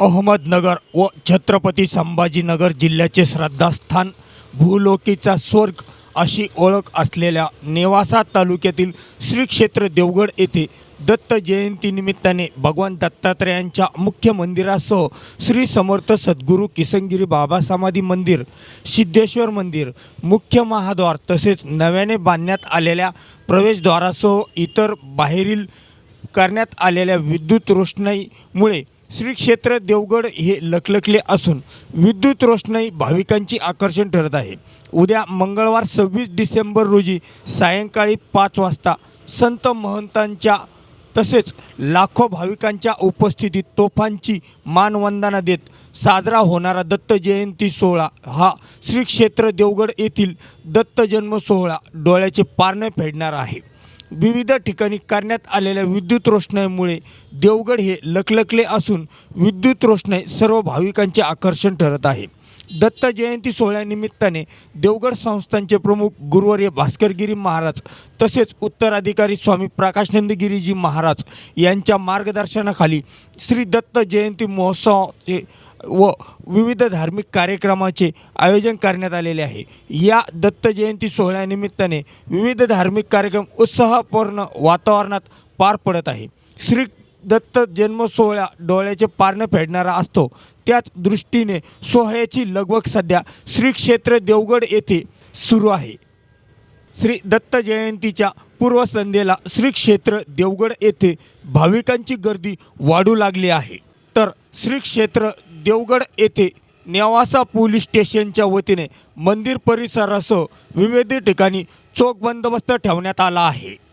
अहमदनगर व छत्रपती संभाजीनगर जिल्ह्याचे श्रद्धास्थान भूलोकीचा स्वर्ग अशी ओळख असलेल्या नेवासा तालुक्यातील श्री क्षेत्र देवगड येथे दत्त जयंतीनिमित्ताने भगवान दत्तात्रेयांच्या मुख्य मंदिरासह श्री समर्थ सद्गुरू किसनगिरी बाबा समाधी मंदिर सिद्धेश्वर मंदिर मुख्य महाद्वार तसेच नव्याने बांधण्यात आलेल्या प्रवेशद्वारासह इतर बाहेरील करण्यात आलेल्या विद्युत रोषणाईमुळे श्री क्षेत्र देवगड हे लखलखले असून विद्युत रोषणाई भाविकांची आकर्षण ठरत आहे. उद्या मंगळवार सव्वीस डिसेंबर रोजी सायंकाळी पाच वाजता संत महंतांच्या तसेच लाखो भाविकांच्या उपस्थितीत तोफांची मानवंदना देत साजरा होणारा दत्त जयंती सोहळा हा श्री क्षेत्र देवगड येथील दत्त जन्म सोहळा डोळ्याचे पारणे फेडणार आहे. विविध ठिकाणी करण्यात आलेल्या विद्युत रोषणाईमुळे देवगड हे लखलखले असून विद्युत रोषणाई सर्व भाविकांचे आकर्षण ठरत आहे. दत्त जयंती सोहळ्यानिमित्ताने देवगड संस्थांचे प्रमुख गुरुवर्य भास्करगिरी महाराज तसेच उत्तराधिकारी स्वामी प्रकाशनंदगिरीजी महाराज यांच्या मार्गदर्शनाखाली श्री दत्त जयंती महोत्सवाचे व विविध धार्मिक कार्यक्रमाचे आयोजन करण्यात आलेले आहे. या दत्त जयंती सोहळ्यानिमित्ताने विविध धार्मिक कार्यक्रम उत्साहपूर्ण वातावरणात पार पडत आहे. श्री दत्त जन्म सोहळ्या डोळ्याचे पारणं फेडणारा असतो. त्याच दृष्टीने सोहळ्याची लगबग सध्या श्री क्षेत्र देवगड येथे सुरू आहे. श्री दत्त जयंतीच्या पूर्वसंध्येला श्री क्षेत्र देवगड येथे भाविकांची गर्दी वाढू लागली आहे. तर श्री क्षेत्र देवगड येथे नेवासा पोलीस स्टेशनच्या वतीने मंदिर परिसरासह विविध ठिकाणी चोख बंदोबस्त ठेवण्यात आला आहे.